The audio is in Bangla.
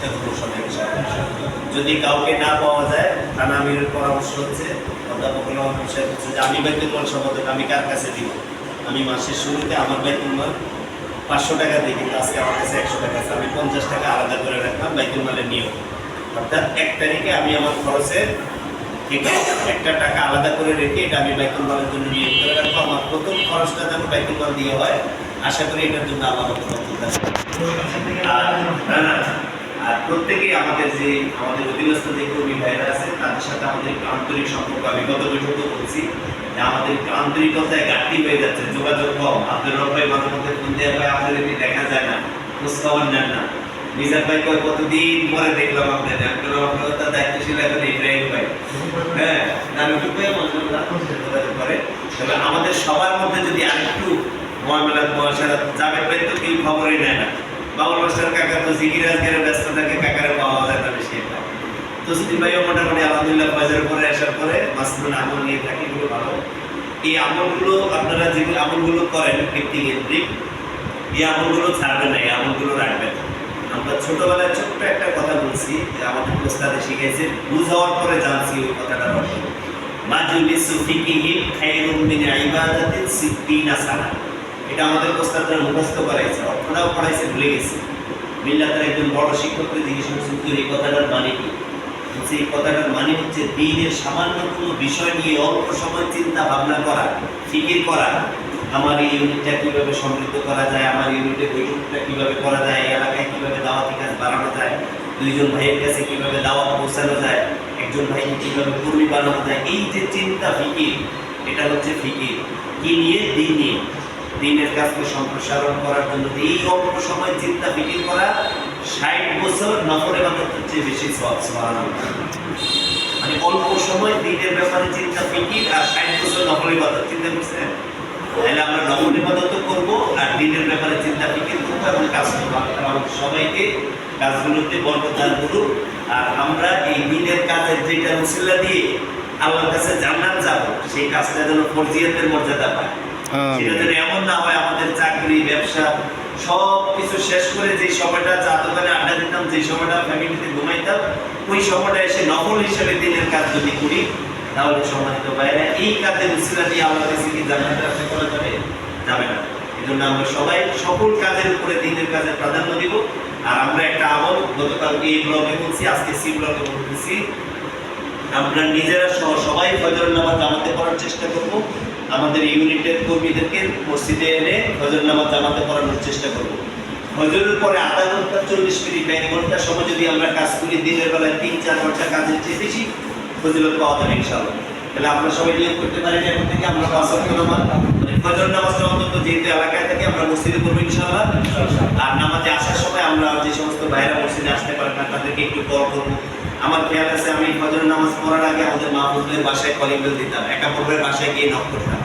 চেষ্টা করব সবাই যদি কাউকে না পাওয়া যায় থানা আমিরের পরামর্শ হচ্ছে অধ্যাপক সাহেব হচ্ছে যে আমি বেতন মাল সম্পর্কে আমি কার কাছে দিব? আমি মাসের শুরুতে আমার বেতন মাল পাঁচশো টাকা দিই কিন্তু আজকে আমার কাছে একশো টাকা আছে। আমি পঞ্চাশ টাকা আলাদা করে রাখলাম বেতন মালের নিয়ম। অর্থাৎ এক তারিখে আমি আমার খরচের থেকে একটা টাকা আলাদা করে রেখে এটা আমি বাইকুল মালের জন্য নিয়োগ করে রাখব। আমার প্রথম খরচটা যেন বাইকুল মাল দিয়ে হয় আশা করি এটার জন্য না, না, আর প্রত্যেকেই আমাদের যে, আমাদের অধীনস্থ যে কর্মী ভাইরা আছে তাদের সাথে আমাদের আন্তরিক সম্পর্ক। আমি গত বৈঠকও বলছি যে আমাদের আন্তরিকতায় ঘাটতি হয়ে যাচ্ছে, যোগাযোগ কম। আপনার ভাই মাঝে মধ্যে ফোন দেওয়া হয় আপনাদেরকে দেখা যায় না, খোঁজ খবর নেন না। মিজান ভাই কয়, কতদিন পরে দেখলাম আপনাদের আপনার আপনার তার দায়িত্বশীল এখন ইব্রাহিম ভাই। হ্যাঁ পেয়ে মজুমদার যোগাযোগ করে। তবে আমাদের সবার মধ্যে যদি আরেকটু মহামেলার মহাসারা যাবে তো কেউ খবরই নেয় না। বাবুল মাস্টার কাকা তো জিকির আজকের ব্যস্ত থাকে, কাকারে পাওয়া যায় না বেশি তো যদি ভাইও মোটামুটি আলহামদুলিল্লাহ বাজার পরে আসার পরে মাসরুল আমল নিয়ে থাকি, এগুলো ভালো। এই আমলগুলো আপনারা যেগুলো আমলগুলো করেন কীর্তি কেন্দ্রিক এই আমলগুলো ছাড়বেন না এই আমলগুলো রাখবেন। আমরা ছোটবেলায় ছোট্ট একটা কথা বলছি, যে আমাদের প্রস্তাবে শিখেছে বুঝ হওয়ার পরে জানছি ওই কথাটা মাজুলিসু ফিকিহিম খায়রুম মিন ইবাদাতিন সিদ্দিনা সানা এটা আমাদের প্রস্তাবটা মুখস্থ করাইছে, অর্থটাও পড়াইছে, ভুলে গেছে। মিল্লাতের একজন বড় শিক্ষককে জিজ্ঞেস করছেন তুই এই কথাটার মানে কি? এই কথাটার মানে হচ্ছে দিনের সামান্য কোনো বিষয় নিয়ে অল্প সময় চিন্তা ভাবনা করা, ফিকির করা। আমার এই ইউনিটটা কীভাবে সমৃদ্ধ করা যায়? আমার ইউনিটের বৈঠকটা কীভাবে করা যায়? এলাকায় কীভাবে দাওয়াতি কাজ বাড়ানো যায়? দুইজন ভাইয়ের কাছে কীভাবে দাওয়াত পৌঁছানো যায়? একজন ভাইকে কীভাবে কর্মী বানানো যায়? এই যে চিন্তা, ফিকির, এটা হচ্ছে ফিকির। কি নিয়ে? দিন নিয়ে। দিনের কাজকে সম্প্রসারণ করার জন্য এই অল্প সময় চিন্তা ফিকির করা ষাট বছর নফরে বাদতের চেয়ে বেশি সব মানে অল্প সময় দিনের ব্যাপারে চিন্তা ফিকির আর ষাট বছর নফরে বাদত চিন্তা করছেন? তাহলে আমরা নফল ইবাদত করব আর দিনের ব্যাপারে চিন্তা ফিকির করব এবং কাজ করব আমাদের সবাইকে কাজগুলোতে বরকদান করুক। আর আমরা এই দিনের কাজের যেটা রসিল্লা দিয়ে আল্লাহর কাছে জান্নাত যাব, সেই কাজটা যেন ফরজিয়াতের মর্যাদা পায়। সেটা যেন এমন না হয় আমাদের চাকরি, ব্যবসা সব কিছু শেষ করে যে সময়টা চা দোকানে আড্ডা দিতাম যে সময়টা ফ্যামিলিতে ঘুমাইতাম, ওই সময়টা এসে নকল হিসেবে দিনের কাজ যদি করি, তাহলে সম্মানিত বাইরে এই কাজের উচিলা দিয়ে আল্লাহ কাছে জান্নাতে আশা করা যাবে? যাবে না। এই জন্য আমরা সবাই সকল কাজের উপরে দিনের কাজে প্রাধান্য দিব। আর আমরা একটা আমল গতকাল এই ব্লগে বলছি, আজকে সি ব্লগে বলতেছি আমরা নিজেরা সহ সবাই ফজর নামাজ জামাতে পড়ার চেষ্টা করব। আমাদের ইউনিটের কর্মীদেরকে মসজিদে এনে ফজর নামাজ জামাতে পড়ানোর চেষ্টা করব। ফজরের পরে আধা ঘণ্টা, চল্লিশ মিনিট, এক ঘণ্টা সময় যদি আমরা কাজ করি, দিনের বেলায় তিন, চার ঘণ্টা কাজের চেয়ে বেশি ফজিলত পাওয়া যাবে ইনশাআল্লাহ। তাহলে আমরা সবাই নিয়োগ করতে পারি এখন থেকে, আমরা পাঁচ নামাজ মানে ফজর নামাজটা অন্তত যেহেতু এলাকায় থেকে, আমরা মসজিদে করব ইনশাআল্লাহ। আর নামাজে আসার সময় আমরা যে সমস্ত ভাইরা মসজিদে আসতে পারেন না, তাদেরকে একটু কল করব। আমার খেয়াল আছে আমি ফজর নামাজ পড়ার আগে আমাদের মা মাহফুজদের বাসায় কলিং বেল দিতাম। একা পড়বে বাসায় গিয়ে নক করতাম।